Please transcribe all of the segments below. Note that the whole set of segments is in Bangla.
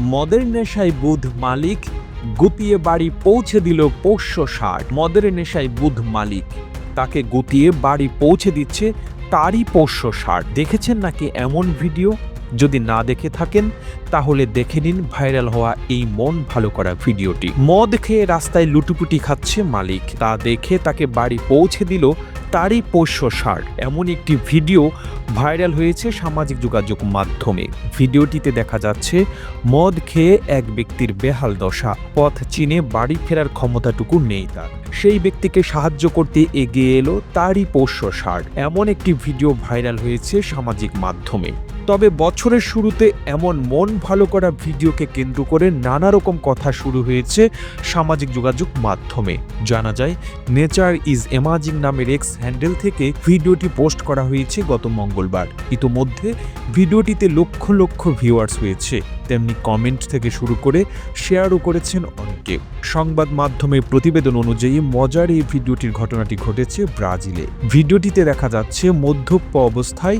মদের নেশায় বুধ মালিক গুতিয়ে বাড়ি পৌঁছে দিল পোষ্য ষাট। মদের নেশায় বুধ মালিক, তাকে গুতিয়ে বাড়ি পৌঁছে দিচ্ছে তারই পোষ্য ষাট। দেখেছেন নাকি এমন ভিডিও? যদি না দেখে থাকেন, তাহলে দেখে নিন ভাইরাল হওয়া এই মন ভালো করা ভিডিওটি। মদ খেয়ে রাস্তায় লুটুপুটি খাচ্ছে মালিক। তা দেখে তাকে বাড়ি পৌঁছে দিল তারই পোষ্য ষাট এমন একটি ভিডিও ভাইরাল হয়েছে সামাজিক যোগাযোগ মাধ্যমে। ভিডিওটিতে দেখা যাচ্ছে, মদ খেয়ে এক ব্যক্তির বেহাল দশা। পথ চিনে বাড়ি ফেরার ক্ষমতাটুকু নেই তার। সেই ব্যক্তিকে সাহায্য করতে এগিয়ে এলো তারই পোষ্য ষাট এমন একটি ভিডিও ভাইরাল হয়েছে সামাজিক মাধ্যমে। তবে বছরের শুরুতে এমন মন ভালো করা ভিডিওকে কেন্দ্র করে নানা রকম কথা শুরু হয়েছে সামাজিক যোগাযোগ মাধ্যমে। জানা যায়, নেচার ইজ এমাজিং নামের এক্স হ্যান্ডেল থেকে ভিডিওটি পোস্ট করা হয়েছে গত মঙ্গলবার। ইতোমধ্যে ভিডিওটিতে লক্ষ লক্ষ ভিউয়ার্স হয়েছে। তেমনি কমেন্ট থেকে শুরু করে শেয়ারও করেছেন অনেকে। সংবাদ মাধ্যমের প্রতিবেদন অনুযায়ী মজার এই ভিডিওটির ঘটনাটি ঘটেছে ব্রাজিলে। ভিডিওটিতে দেখা যাচ্ছে মধ্যপ্য অবস্থায়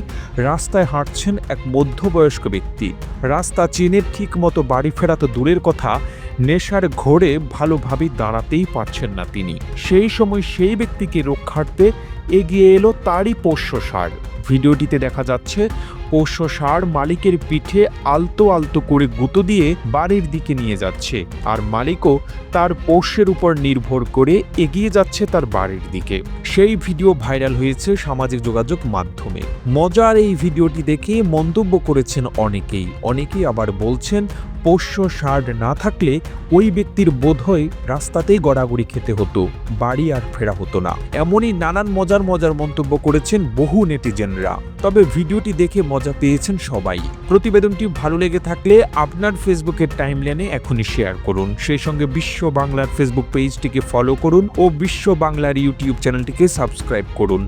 রাস্তায় হাঁটছেন এক মধ্যবয়স্ক ব্যক্তি। রাস্তা চিনে ঠিক মতো বাড়ি ফেরা তো দূরের কথা নেশার ঘোরে ভালোভাবে দাঁড়াতেই পারছেন না তিনি। সেই সময় সেই ব্যক্তিকে রক্ষার্থে এগিয়ে এলো তারই পোষ্য সার। ভিডিওটিতে দেখা যাচ্ছে, পোষ্য সার মালিকের পিঠে আলতো আলতো করে গুঁতো দিয়ে বাড়ির দিকে নিয়ে যাচ্ছে আর মালিকও তার পোষ্যের উপর নির্ভর করে এগিয়ে যাচ্ছে তার বাড়ির দিকে। সেই ভিডিও ভাইরাল হয়েছে সামাজিক যোগাযোগ মাধ্যমে। মজার এই ভিডিওটি দেখে মন্তব্য করেছেন অনেকেই। অনেকেই আবার বলছেন পোষ্য সার না থাকলে ওই ব্যক্তির বোধহয় রাস্তাতেই গড়াগড়ি খেতে হতো, বাড়ি আর ফেরা হতো না। এমনই নানান মজার মজার মন্তব্য করেছেন বহু নেটিজেনরা। তবে ভিডিওটি দেখে মজা পেয়েছেন সবাই। প্রতিবেদনটি ভালো লেগে থাকলে আপনার ফেসবুকের টাইমলাইনে এখনই শেয়ার করুন। সেই সঙ্গে বিশ্ব বাংলার ফেসবুক পেজটিকে ফলো করুন ও বিশ্ব বাংলার ইউটিউব চ্যানেলটিকে সাবস্ক্রাইব করুন।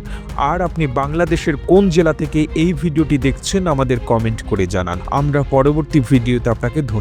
আর আপনি বাংলাদেশের কোন জেলা থেকে এই ভিডিওটি দেখছেন আমাদের কমেন্ট করে জানান। আমরা পরবর্তী ভিডিওতে আপনাকে